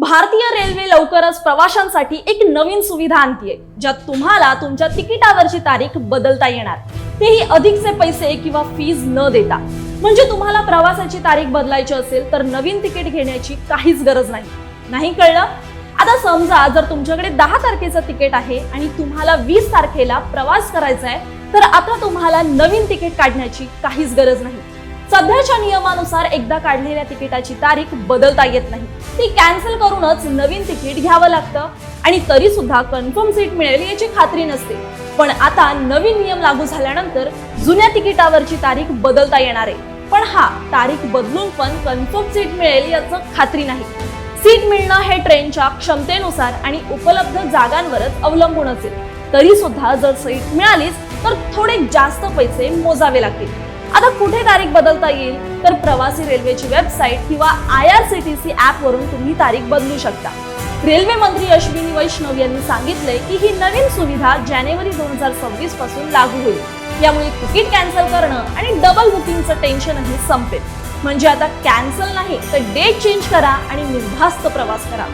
भारतीय रेल्वे लवकरच प्रवाशांसाठी एक नवीन सुविधा आणतीये ज्यात तुम्हाला तुमच्या तिकिटावरची तारीख बदलता येणार. तेही अधिकचे पैसे किंवा फीज न देता. म्हणजे तुम्हाला प्रवासाची तारीख बदलायची असेल तर नवीन तिकीट घेण्याची काहीच गरज नाही. नाही कळलं? आता समजा जर तुमच्याकडे दहा तारखेचं तिकीट आहे आणि तुम्हाला वीस तारखेला प्रवास करायचा आहे तर आता तुम्हाला नवीन तिकीट काढण्याची काहीच गरज नाही. सध्याच्या नियमानुसार एकदा काढलेल्या तिकिटाची तारीख बदलता येत नाही. ती कॅन्सल करूनच नवीन तिकीट घ्यावं लागतं. आणि तरी सुद्धा कन्फर्म सीट मिळेल याची खात्री नसते. पण आता नवीन नियम लागू झाल्यानंतर जुन्या तिकिटावरची तारीख बदलता येणार आहे. पण हा तारीख बदलून पण कन्फर्म सीट मिळेल याचं खात्री नाही. सीट मिळणं हे ट्रेनच्या क्षमतेनुसार आणि उपलब्ध जागांवरच अवलंबून असेल. तरी सुद्धा जर सीट मिळालीच तर थोडे जास्त पैसे मोजावे लागतील. आता कुठे तारीख बदलता येईल? तर प्रवासी रेल्वेची वेबसाईट किंवा I R C T C ॲपवरून तुम्ही तारीख बदलू शकता. रेल्वे मंत्री अश्विनी वैष्णव यांनी सांगितले की ही नवीन सुविधा जानेवारी दोन हजार सव्वीसपासून लागू होईल. यामुळे तिकीट कॅन्सल करणं आणि डबल बुकिंगचं टेन्शनही संपेल. म्हणजे आता कॅन्सल नाही तर डेट चेंज करा आणि निर्धास्त प्रवास करा.